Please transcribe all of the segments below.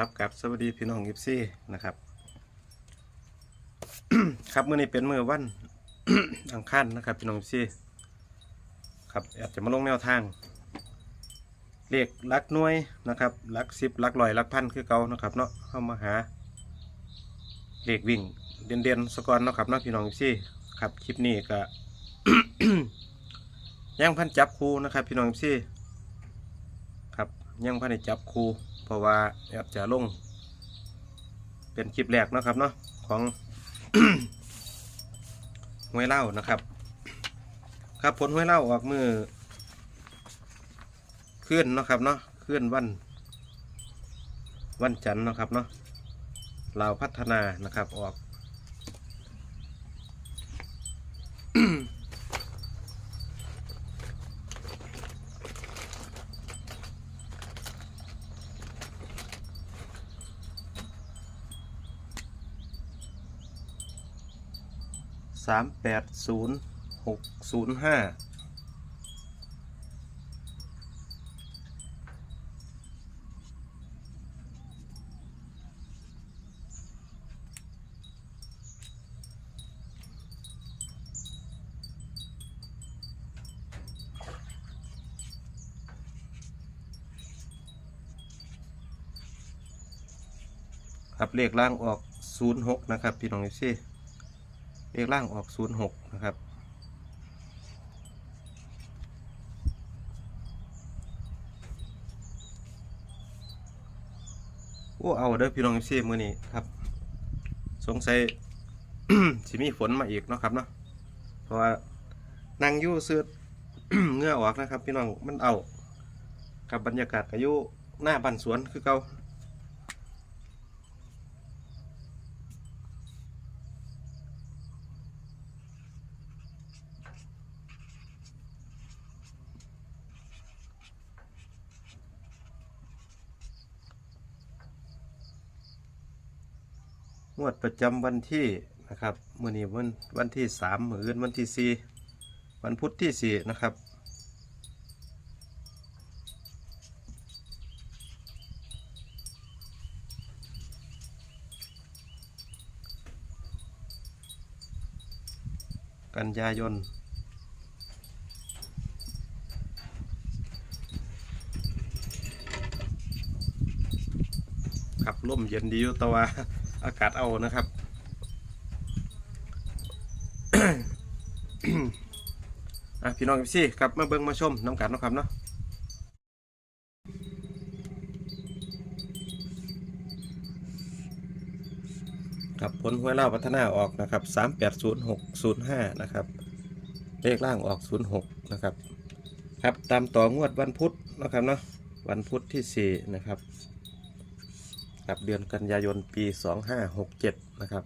ครับกับสวัสดีพี่น้องยิปซี่นะครับ ครับเมื้อนี้เป็นเมื้อวันอังคารนะครับ พี่น้องยิปซี่ครับอาจจะมาลงแนวทางเลขลักน่วยนะครับลักสิบลักร้อยลักพันคือเก่านะครับเนาะเข้ามาหาเลขวิ่งเด่นๆสกอนเนาะครับเนาะพี่น้องยิปซี่ครับคลิปนี้ก็ยังพันจับคูนะครับ พี่น้องยิปซี่ครับยังพันจับครู เพราะว่าอยากจะลง เป็นคลิปแรกนะครับเนาะของหวยเล่านะครับ ครับผลหวยเล่าออกมือขึ้นเนนะครับเนาะขึ้นวัน วันจันทร์นะครับเนาะเราพัฒนานะครับออก สามแปดศูนย์หกศูนย์ห้าครับเลขล่างออกศูนย์หกนะครับ พี่น้องเอฟซี เลขล่างออก06นะครับ โอ้เอาเด้อพี่น้องซีมือนี้ครับ สงสัยสิมีฝนมาอีกเนาะครับเนาะเพราะว่านั่งยู่เสื้อเงื่อออกนะครับ พี่น้องมันเอา กับบรรยากาศกับยู่หน้าบ้านสวนคือเก่า งวดประจำวันที่นะครับมื่อนี้วันวันที่สามมืออื่นวันที่สี่วันพุธที่สี่นะครับกันยายนครับร่มเย็นดีอยู่ต่ว่า อากาศเอานะครับ อะพี่น้องพี่ครับมาเบิ่งมาชมน้ำกันนะครับเนาะครับผลหวยเล่าพัฒนาออกนะครับสามแปดศูนย์หกศูนย์ห้านะครับ เลขล่างออกศูนย์หกนะครับ ครับ ตามต่องวดวันพุธนะครับเนาะ วันพุธที่สี่นะครับ ครับเดือนกันยายนปี 2567 นะครับ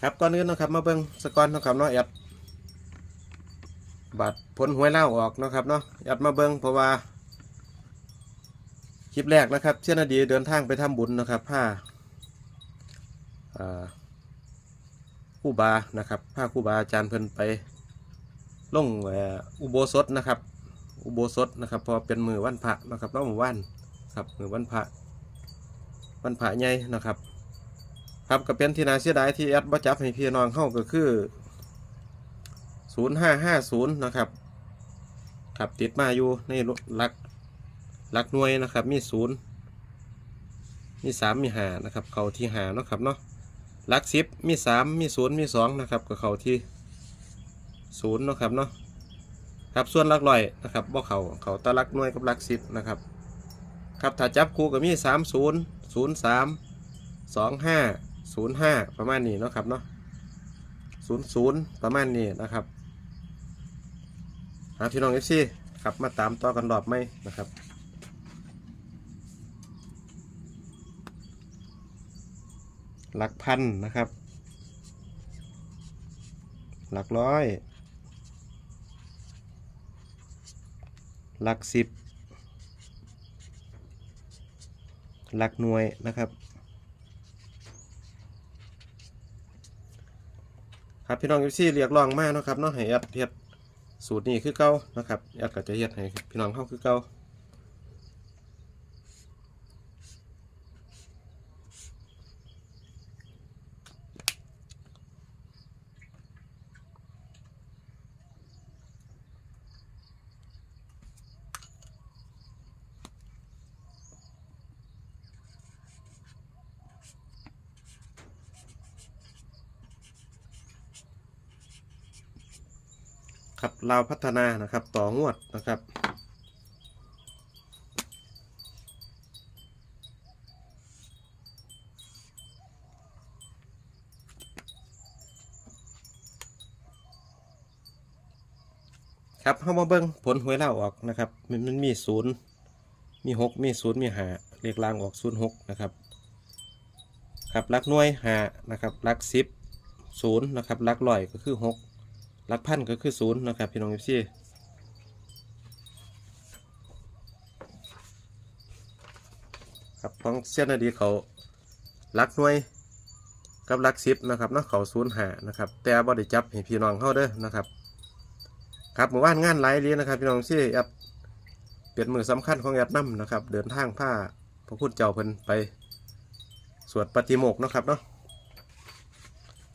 ครับก่อนอื่นนะครับ มาเบิ่งสกอนนะครับเนาะแอดบัตรผลหวยเล่าออกนะครับเนาะแอดมาเบิ่งเพราะว่า คลิปแรกนะครับเช่นนาดีเดินทางไปทำบุญนะครับผ้าคู่บานะครับผ้าคู่บาอาจารย์เพิ่นไปลงอ่ออุโบสถนะครับ อุโบสถนะครับ พอเป็นมือวันพระนะครับเนาะมือวัน ครับมือวันพระวันพระใหญ่นะครับ ครับก็เป็นที่น่าเสียดายที่แอดบ่จับให้พี่น้องเข้าก็คือ0550นะครับครับติดมาอยู่ในหลักหลักหน่วยนะครับ มีศูนย์มีสามมีหานะครับ เขาที่หานะครับเนาะหลักสิบมีสามมีศูนย์มีสองนะครับก็เขาที่ศูนย์นะครับเนาะครับส่วนลักร้อยนะครับบ่เขาเขาตะลักหน่วยกับลักสิบนะครับ ครับถ้าจับคู่ก็มีสามศูนย์ศูนย์สามสองห้าศูนย์ห้าประมาณนี้เนาะครับเนาะศูนย์ศูนย์ประมาณนี้นะครับหาพี่น้องเอฟซีครับมาตามต่อกันรอบไหมนะครับหลักพันนะครับ หลักร้อย หลักสิบ หลักหน่วยนะครับ ครับพี่น้องเอฟซีเรียกร้องมากนะครับเนาะให้แอดเฮ็ดสูตรนี้คือเก่านะครับแอดก็จะเฮ็ดให้พี่น้องเข้าคือเก่า ครับลาวพัฒนานะครับ ต่องวดนะครับครับเข้ามาเบิ้งผลหวยเล่าออกนะครับ มันมีศูนย์มีหกมีศูนย์มีหาเลขล่างออกศูนย์หกนะครับครับลักน่วยหานะครับลักสิบศูนย์นะครับลักร้อยก็คือหก ลักพันก็คือศูนย์นะครับ พี่น้องเอฟซีครับของเส้นนาดีเขาลักหน่วยกับลักสิบนะครับเนาะเขาศูนย์หานะครับ แต่บ่ได้จับให้พี่น้องเข้าเด้อนะครับ ครับหมู่บ้านงานหลายเลี้ยนะครับ พี่น้องที่แอดเปลี่ยนมือสำคัญของแอดน้ำนะครับ เดินทางผ้าพระพุทธเจ้าเพิ่นไปสวดปฏิโมกนะครับเนาะ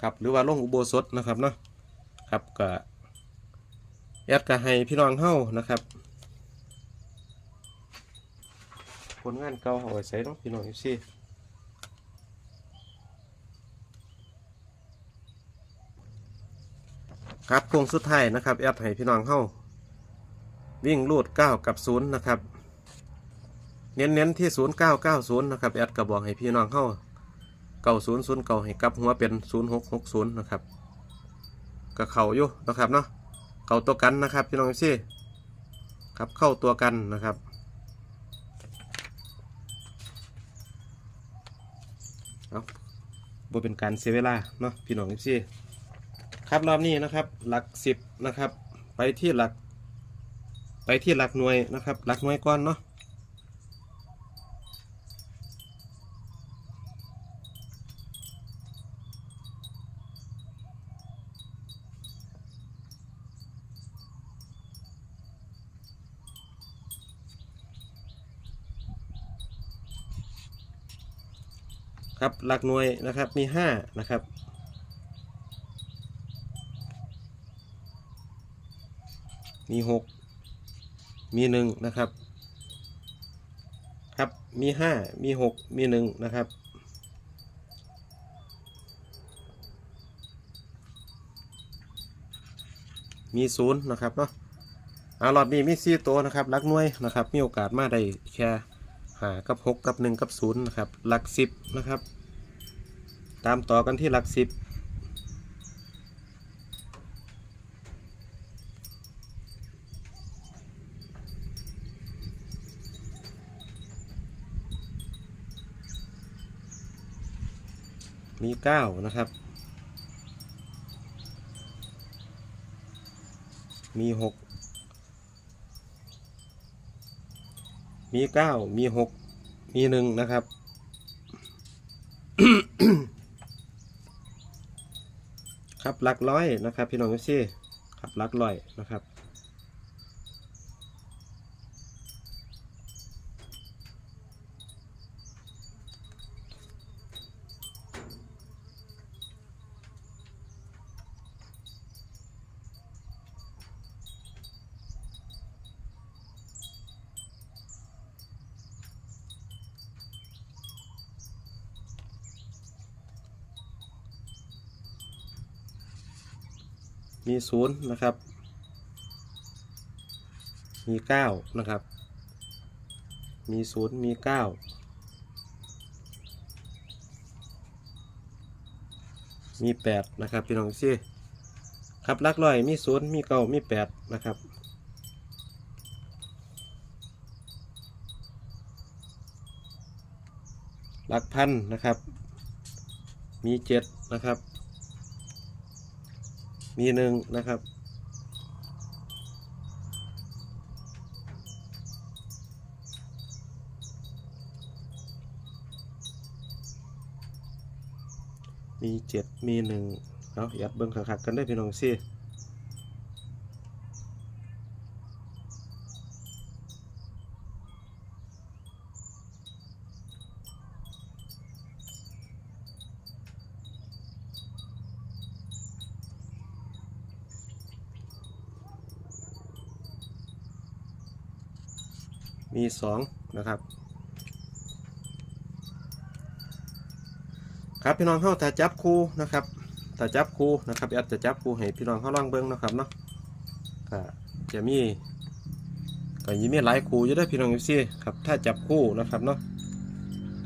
ครับหรือว่าลงอุโบสถนะครับเนาะ ครับก็แอดก็ให้พี่น้องเฮานะครับ ผลงานเก่าเอาไว้ใส่เนาะพี่น้องเอฟซีครับโค้งสุดท้ายนะครับแอดให้พี่น้องเฮาวิ่งลูด 9 กับ0นะครับ เน้นๆที่ 0990 นะครับ แอดก็บอกให้พี่น้องเฮา9009เก่าให้กลับหัวเป็น 0660 นะครับ ก็เข้าอยู่นะครับเนาะเข้าตัวกันนะครับพี่น้องซี่ครับเข้าตัวกันนะครับเอาบ่เป็นการเสียเวลาเนาะพี่น้องพี่ครับรอบนี้นะครับหลักสิบนะครับ ไปที่หลัก ไปที่หลักหน่วยนะครับ หลักหน่วยก่อนเนาะ ครับหลักหน่วยนะครับมีห้านะครับมีหกมีหนึ่งนะครับ ครับมีห้ามีหกมีหนึ่งนะครับมีศูนย์นะครับเนาะอารอบนี้มีสี่ตัวนะครับลักหน่วยนะครับ มีโอกาสมาได้แค่ หากับหกกับหนึ่งกับศูนย์นะครับ หลักสิบนะครับ ตามต่อกันที่หลักสิบมีเก้านะครับ มีหก มีเก้ามีหกมีหนึ่งนะครับ ครับหลักร้อยนะครับ พี่น้องทุกที่ครับหลักร้อยนะครับ มีศูนย์นะครับ มีเก้านะครับ มีศูนย์มีเก้ามีแปดนะครับพี่น้องซี่ครับลักร้อยมีศูนย์มีเก้ามีแปดนะครับหลักพันนะครับ มีเจ็ดนะครับ มีหนึ่งนะครับ มีเจ็ดมีหนึ่งเอายัดเบิ้งขักๆกันได้พี่น้องสิ มีสองนะครับ ครับพี่น้องเข้าถ้าจับคู่นะครับถ้าจับคู่นะครับแอดจะจับคู่ให้พี่น้องเข้าลองเบิ้งนะครับเนาะก็จะมีก็ยิมีหลายคู่อยู่ด้วยพี่น้องยูซี่ครับ ถ้าจับคู่นะครับเนาะ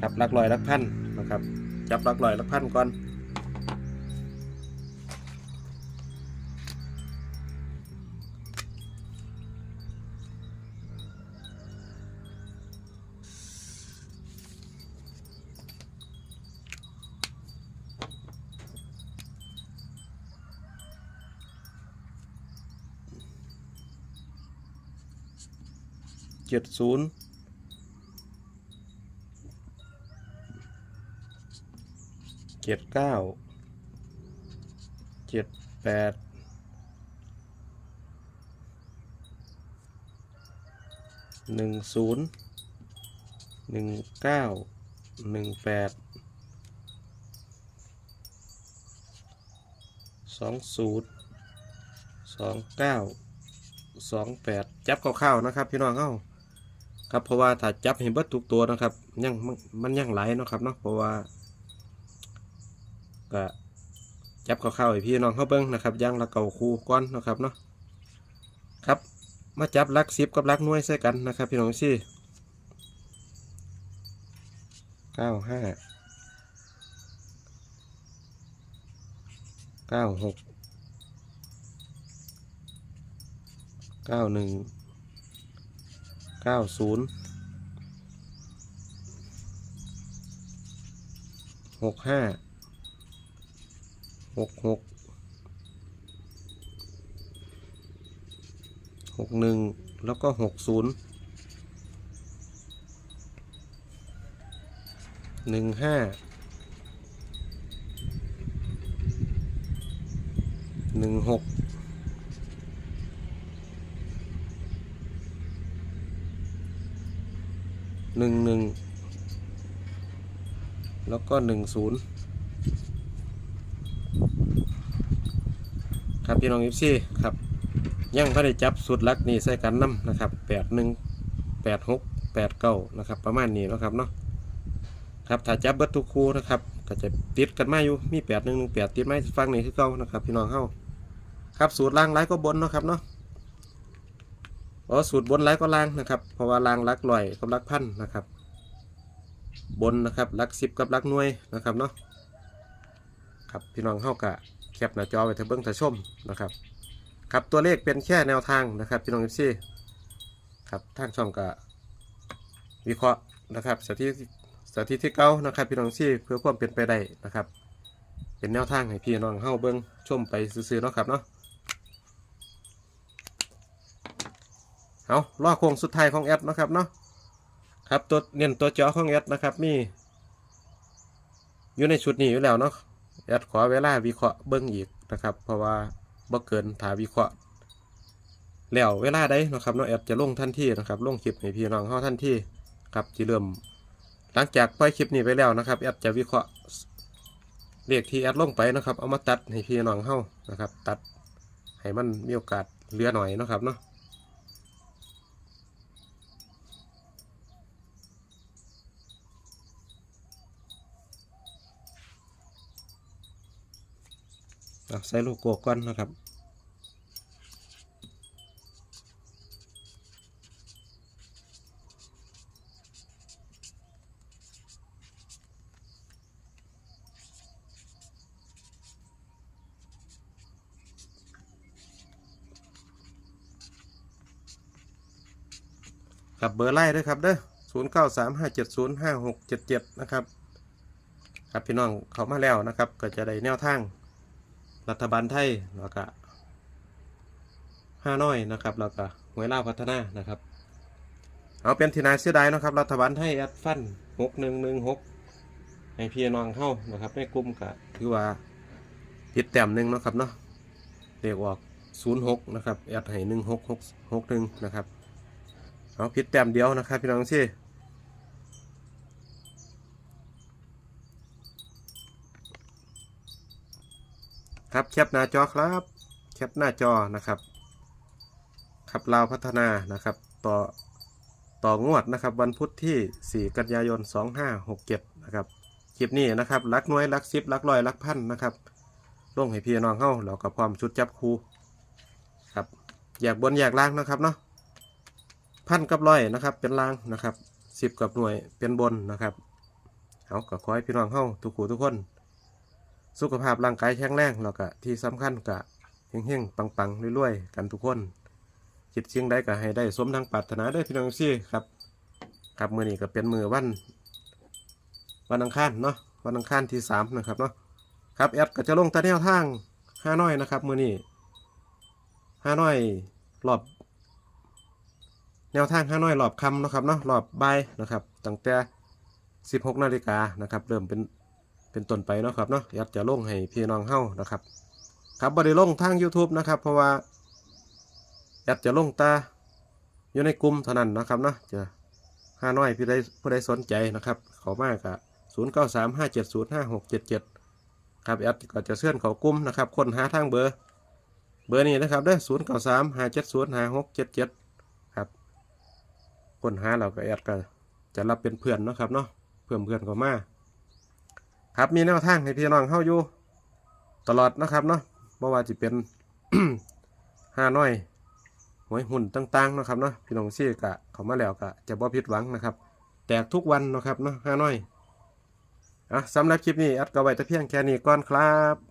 ครับหลักลอยหลักพันนะครับ จับหลักลอยหลักพันก่อน เจ็ดศูนย์เจ็ดเก้าเจ็ดแปดหนึ่งศูนย์หนึ่งเก้าหนึ่งแปดสองศูนย์สองเก้าสองแปดจับคร่าวๆนะครับ พี่น้องเข้า ครับเพราะว่าถ้าจับเห็นเบิดทุกตัวนะครับยังมันยังไหลนะครับเนาะเพราะว่าก็จับเข้าๆให้พี่น้องเขาเบิ้งนะครับย่างละเก่าคู่ก้อนนะครับเนาะครับ มาจับลักซิบกับลักน่วยใส่กันนะครับ พี่น้องซี่เก้าห้าเก้าหกเก้าหนึ่ง ก้าศูนย์หกห้าหกหกหกหนึ่งแล้วก็หกศูนย์หนึ่งห้าหนึ่งหก หนึ่งหนึ่งแล้วก็หนึ่งศูนย์ครับพี่น้องยิปซี่ครับยังไม่ได้จับสุดลักนี่ใส่กันน้ำนะครับแปดหนึ่งแปดหกแปดเก้านะครับ ประมาณนี้นะครับเนาะครับถ้าจับเบิดทุกคู่นะครับก็จะติดกันมาอยู่มีแปดหนึ่งหนึ่งแปดติดไม้ฟังนี่คือเก้านะครับ พี่น้องเข้าครับสูตรล่างไร้ก็บนเนาะครับเนาะ อ๋อสูตรบนไร้ก็ล่างนะครับเพราะว่าล่างลักลอยกับลักพันนะครับ บนนะครับลักสิบกับลักหน่วยนะครับเนาะครับพี่น้องเข้ากะแคปหน้าจอไว้เถอะเบิ้องเถอะชมนะครับครับตัวเลขเป็นแค่แนวทางนะครับพี่น้องเอฟซีครับทางช่องกะวิเคราะห์นะครับสถิติสถิติเก้านะครับพี่น้องเอฟซีเพื่อความเป็นไปได้นะครับ เป็นแนวทางให้พี่น้องเข้าเบิ้องชมไปซื้อๆเนาะครับเนาะ เอาล่อโค้งสุดท้ายของแอดนะครับเนาะครับตัวเน้นตัวเจาะของแอดนะครับมี อยู่ในชุดนี้อยู่แล้วเนาะแอดขอเวลาวิเคราะห์เบิ้งอีกนะครับ เพราะว่าบ่เกินถาวิเคราะห์แล้วเวลาใดเนะครับเนาะแอดจะลงทันทีนะครับลงคลิปให้พี่น้องเฮาทันทีครับจะเริ่ม หลังจากปล่อยคลิปนี้ไปแล้วนะครับแอดจะวิเคราะห์เลขที่แอดลงไปนะครับ เอามาตัดให้พี่น้องเฮานะครับ ตัดให้มันมีโอกาสเหลือหน่อยนะครับเนาะ ใส่โลโก้ก่อนนะครับกับเบอร์ไล่ด้วยครับเด้อศูนย์เก้าสามห้าเจ็ดศูนย์ห้าหกเจ็ดเจ็ดนะครับ ครับพี่น้องเขามาแล้วนะครับ ก็จะได้แนวทาง รัฐบาลไทยแล้วก็ห้าน้อยนะครับแล้วก็หวยล่าพัฒนานะครับ เอาเป็นทีนายเสียดายนะครับ รัฐบาลไทยแอดฟันหกหนึ่งหนึ่งหกให้พี่น้องเข้านะครับในกลุ่มก็ถือว่าผิดแต้มหนึ่งนะครับเนาะเรียกออกศูนย์หกนะครับแอดให้หนึ่งหกหกหกหนึ่งนะครับเอาผิดแต้มเดียวนะครับ พี่น้องที่ ครับแคปหน้าจอครับแคปหน้าจอนะครับครับเราวพัฒนานะครับต่อต่องวดนะครับวันพุธที่ 4 กันยายน 2567นะครับคลิปนี้นะครับลักหน่วยลักซิบลักลอยลักพันนะครับลงให้พี่น้องเข้าแล้วกับความชุดจับคูครับแยากบนแยากล่างนะครับเนาะพันกับร้อยนะครับเป็นล่างนะครับสิบกับหน่วยเป็นบนนะครับเอาก็ขอให้พี่น้องเฮาทุกคู่ทุกคน สุขภาพร่างกายแข็งแรงแล้วก็ที่สำคัญก็เฮงๆปังๆรวยๆกันทุกคนคิดเชียงใดก็ให้ได้สมดังปรารถนาเด้พี่น้องซี่ครับ ครับมือนี้ก็เป็นมือวัน วันอังคารเนาะวันอังคารที่สามนะครับเนาะครับแอดก็จะลงแตะแนวทางห้าน้อยนะครับมือนี้ห้าน้อยรอบแนวทางห้าน้อยรอบคำนะครับเนาะรอบบ่ายนะครับตั้งแต่สิบหกนาฬิกานะครับ เริ่มเป็น เป็นต้นไปเนาะครับเนาะแอดจะลงให้พี่น้องเฮ้านะครับครับบริลงทาง YouTube นะครับ เพราะว่าแอดจะลงตาอยู่ในกลุ่มเท่านั้นนะครับเนาะจะห้าน้อยผู้ใดผู้ใดสนใจนะครับขามากอะศูนย์เก้าสามห้าเจ็ดศูนย์ห้าหกเจ็ดเจ็ดครับแอดก็จะเชื่อนเขากลุ้มนะครับคนหาทางเบอร์ เบอร์นี้นะครับเด้ศูนย์เก้าสามห้าเจ็ดศูนย์ห้าหกเจ็ดเจ็ดครับคนหาเราก็แอดก็จะรับเป็นเพื่อนนะครับเนาะเพื่อนเพื่อนเขามา ครับมีแนวทางให้พี่น้องเข้าอยู่ ตลอดนะครับเนาะเมื่อว่าจะเป็นห้าน้อยหวยหุ่นต่างๆนะครับเนาะพี่น้องซี่กะเขามาแล้วกะจะบ่ผิดหวังนะครับ แตกทุกวันนะครับเนาะห้าน้อยอะสำหรับคลิปนี้อัดก็ไว้แต่เพียงแค่นี้ก่อนครับ